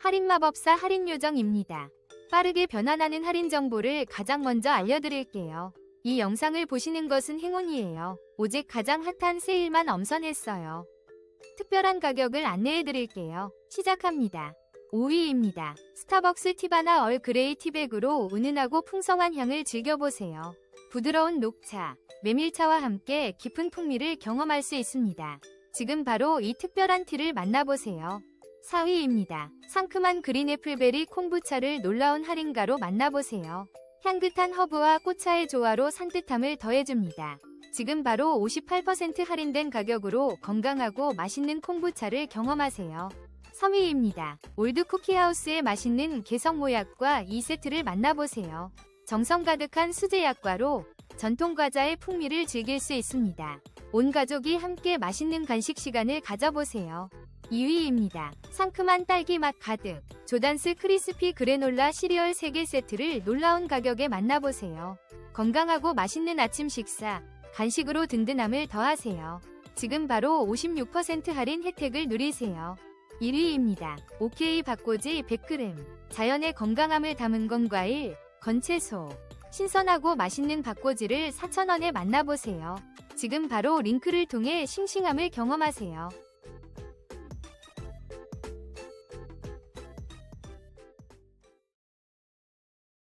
할인 마법사 할인 요정입니다. 빠르게 변환하는 할인 정보를 가장 먼저 알려드릴게요. 이 영상을 보시는 것은 행운이에요. 오직 가장 핫한 세일만 엄선했어요. 특별한 가격을 안내해드릴게요. 시작합니다. 5위입니다. 스타벅스 티바나 얼 그레이 티백으로 은은하고 풍성한 향을 즐겨보세요. 부드러운 녹차, 메밀차와 함께 깊은 풍미를 경험할 수 있습니다. 지금 바로 이 특별한 티를 만나보세요. 4위입니다. 상큼한 그린 애플베리 콩부차를 놀라운 할인가로 만나보세요. 향긋한 허브와 꽃차의 조화로 산뜻함을 더해줍니다. 지금 바로 58% 할인된 가격으로 건강하고 맛있는 콩부차를 경험하세요. 3위입니다. 올드 쿠키하우스의 맛있는 개성 모약과 2세트를 만나보세요. 정성 가득한 수제 약과로 전통 과자의 풍미를 즐길 수 있습니다. 온 가족이 함께 맛있는 간식 시간을 가져보세요. 2위입니다. 상큼한 딸기 맛 가득 조단스 크리스피 그래놀라 시리얼 3개 세트를 놀라운 가격에 만나보세요. 건강하고 맛있는 아침 식사, 간식으로 든든함을 더하세요. 지금 바로 56% 할인 혜택을 누리세요. 1위입니다. OK 박고지 100g 자연의 건강함을 담은 건 과일, 건채소 신선하고 맛있는 박고지를 4,000원에 만나보세요. 지금 바로 링크를 통해 싱싱함을 경험하세요.